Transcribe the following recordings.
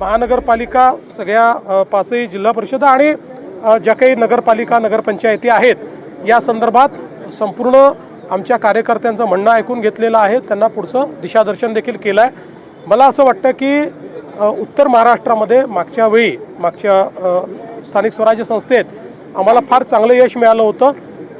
महानगरपालिका सगळ्या पाचही जिल्हा परिषद आणि ज्या काही नगरपालिका नगरपंचायती आहेत या संदर्भात संपूर्ण आमच्या कार्यकर्त्यांचं म्हणणं ऐकून घेतलेलं आहे. त्यांना पुढचं दिशादर्शन देखील केलं आहे मला असं वाटतं की उत्तर महाराष्ट्रामध्ये मागच्या वेळी मागच्या स्थानिक स्वराज्य संस्थेत आम्हाला फार चांगलं यश मिळालं होतं.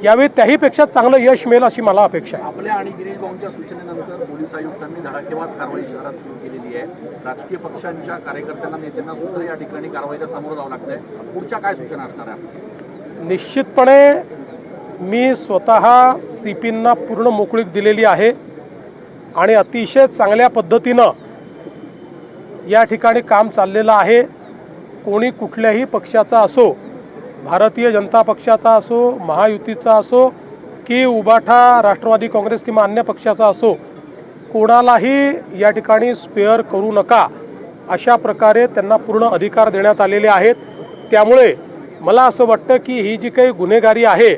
यावेळी त्याहीपेक्षा चांगलं यश मिळेल अशी मला अपेक्षा आहे. आपल्या आणि गिरीश भाऊंच्या सूचनेनंतर पोलीस आयुक्तांनी धडाकेबाज कारवाई शहरात सुरू केलेली आहे. राजकीय पक्षांच्या कार्यकर्त्यांना नेत्यांना सुद्धा या ठिकाणी समोर जावं लागतंय. पुढच्या काय सूचना असणार आहे? निश्चितपणे मी स्वतः सी पींना पूर्ण मोकळीक दिलेली आहे आणि अतिशय चांगल्या पद्धतीनं या ठिकाणी काम चाललेलं आहे. कोणी कुठल्याही पक्षाचा असो भारतीय जनता पक्षाचा असो महायुतीचा असो की उबाठा राष्ट्रवादी काँग्रेस किंवा अन्य पक्षाचा असो कोणालाही या ठिकाणी स्पेअर करू नका. अशा प्रकारे त्यांना पूर्ण अधिकार देण्यात आलेले आहेत. त्यामुळे मला असं वाटतं की ही जी काही गुन्हेगारी आहे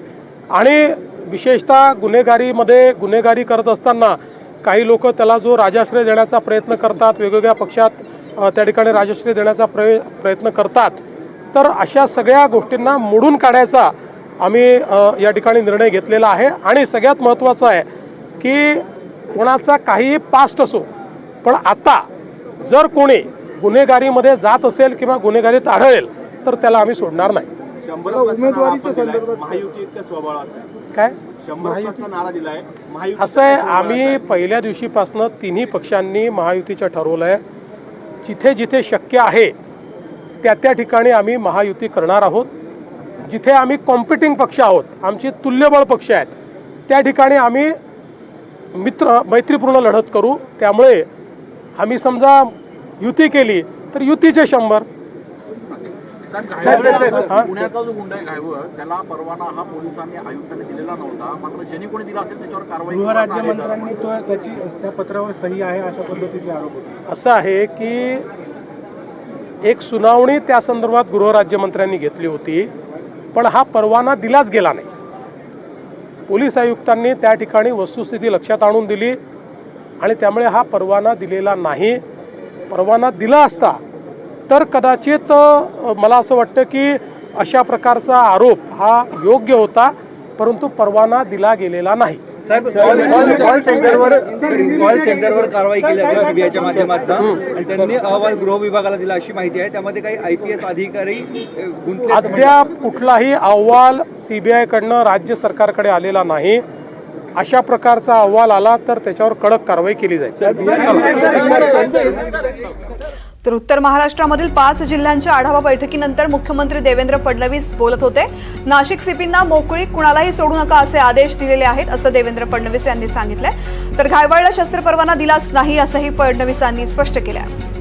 आणि विशेषतः गुन्हेगारीमध्ये गुन्हेगारी करत असताना काही लोक त्याला जो राजाश्रय देण्याचा प्रयत्न करतात वेगवेगळ्या पक्षात त्या ठिकाणी राजाश्रय देण्याचा प्रय प्रयत्न करतात. तर अशा सगळ्या गोष्टींना मोडून काढायचा आम्ही या ठिकाणी निर्णय घेतलेला आहे. आणि सगळ्यात महत्त्वाचं आहे की कोणाचा काहीही पास्ट असो पण आता जर कोणी गुन्हेगारीमध्ये जात असेल किंवा गुन्हेगारीत आढळेल तर त्याला आम्ही सोडणार नाही. आहे. काय? शंभर टक्का नारा दिलाय. महायुती असं आहे आम्ही पहिल्या दिवशीपासनं तिन्ही पक्षांनी महायुतीचं ठरवलं आहे जिथे जिथे शक्य आहे त्या त्या ठिकाणी आम्ही महायुती करणार आहोत. जिथे आम्ही कॉम्पिटिंग पक्ष आहोत आमचे तुल्यबळ पक्ष आहेत त्या ठिकाणी आम्ही मित्र मैत्रीपूर्ण लढत करू. त्यामुळे आम्ही समजा युती केली तर युतीचे शंभर. साहेब, घायवळ- पुण्याचा जो गुंडा आहे घायवळ त्याला परवाना हा पोलिसांनी आयुक्तांनी दिलेला नव्हता. मात्र ज्यांनी कोणी दिला असेल त्याच्यावर कारवाई करू असं आलेलं आहे. गृहराज्यमंत्र्यांनी तो त्याची त्या पत्रावर सही आहे अशा पद्धतीचे आरोप होते. असं आहे की एक सुनावणी त्या संदर्भात गृहराज्यमंत्र्यांनी घेतली होती पण हा परवाना दिलाच गेला नाही. पोलीस आयुक्तांनी त्या ठिकाणी वस्तुस्थिती लक्षात आणून दिली आणि त्यामुळे हा परवाना दिलेला नाही. परवाना दिला असता तर कदाचित मला असं वाटतं की अशा प्रकारचा आरोप हा योग्य होता परंतु परवाना दिला गेलेला नाही. साहेब कॉल कॉल कॉल सेंटरवर कॉल सेंटरवर कारवाई केली आहे सीबीआयच्या माध्यमातून आणि त्यांनी अहवाल गृह विभागाला दिला अशी माहिती आहे त्यामध्ये काही आय पी एस अधिकारी गुंतले अद्याप कुठलाही अहवाल सी बी आयकडनं राज्य सरकारकडे आलेला नाही अशा प्रकारचा अहवाल आला तर त्याच्यावर कडक कारवाई केली जाईल तर उत्तर महाराष्ट्रामधील पाच जिल्ह्यांच्या आढावा बैठकीनंतर मुख्यमंत्री देवेंद्र फडणवीस बोलत होते. नाशिक सिपींना मोकळी कुणालाही सोडू नका असे आदेश दिलेले आहेत असं देवेंद्र फडणवीस यांनी सांगितलं तर घायवळला शस्त्र परवाना दिलाच नाही असंही फडणवीसांनी स्पष्ट केलं आहे